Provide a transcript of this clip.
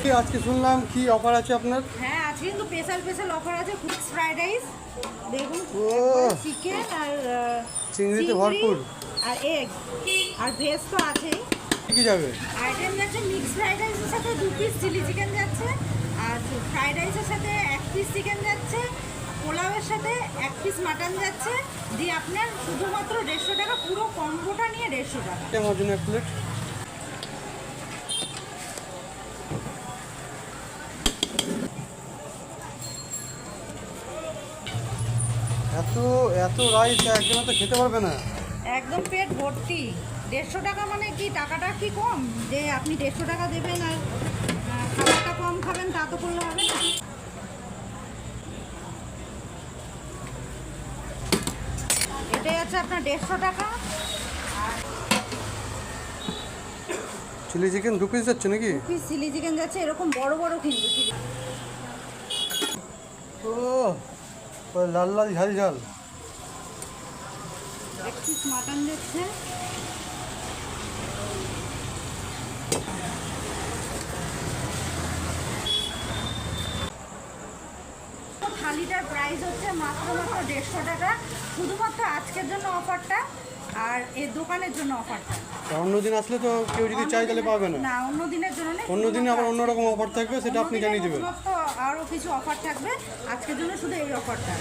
কি আজকে শুনলাম কি অফার আছে আপনার? হ্যাঁ আজকে কিন্তু স্পেশাল স্পেশাল অফার আছে মিক্স ফ্রাইড রাইস দেখুন চিকেন আর চিংড়িতে ভরপুর। আর এগ আর ভেজ তো আছেই কি যাবে? আইটেম যাচ্ছে মিক্স ফ্রাইড রাইসের সাথে দু পিস চিলি চিকেন যাচ্ছে আর ফ্রাইড রাইসের সাথে এক পিস চিকেন যাচ্ছে পোলাওয়ের সাথে এক পিস মাটন যাচ্ছে। দিয়ে আপনার শুধুমাত্র দেড়শো টাকা পুরো কম্বোটা নিয়ে দেড়শো টাকা। জন্য এক প্লেট এত এত রাইস একজনে তো খেতে পারবে না। একদম পেট ভর্তি। দেড়শো টাকা মানে কি? টাকাটা কি কম? যে আপনি দেড়শো টাকা দেবেন আর খাবারটা কম খাবেন তা তো করলে হবে না। এটাই আছে আপনার দেড়শো টাকা। চিলি চিকেন দু পিস যাচ্ছে নাকি? পিস চিলি চিকেন যাচ্ছে এরকম বড় বড় কিন্তু। ও লাল লাল ঝাল ঝাল। মাটন যাচ্ছে থালিটার প্রাইস হচ্ছে মাত্র মাত্র দেড়শো টাকা। শুধুমাত্র আজকের জন্য অফারটা আর এর দোকানের জন্য অফারটা অন্য দিন আসলে তো কেউ যদি চাই তাহলে পাবে না। না অন্য দিনের জন্য নেই, অন্য দিনে আবার অন্যরকম অফার থাকবে সেটা আপনি জানিয়ে দেবেন। আরও কিছু অফার থাকবে আজকের জন্য শুধু এই অফারটা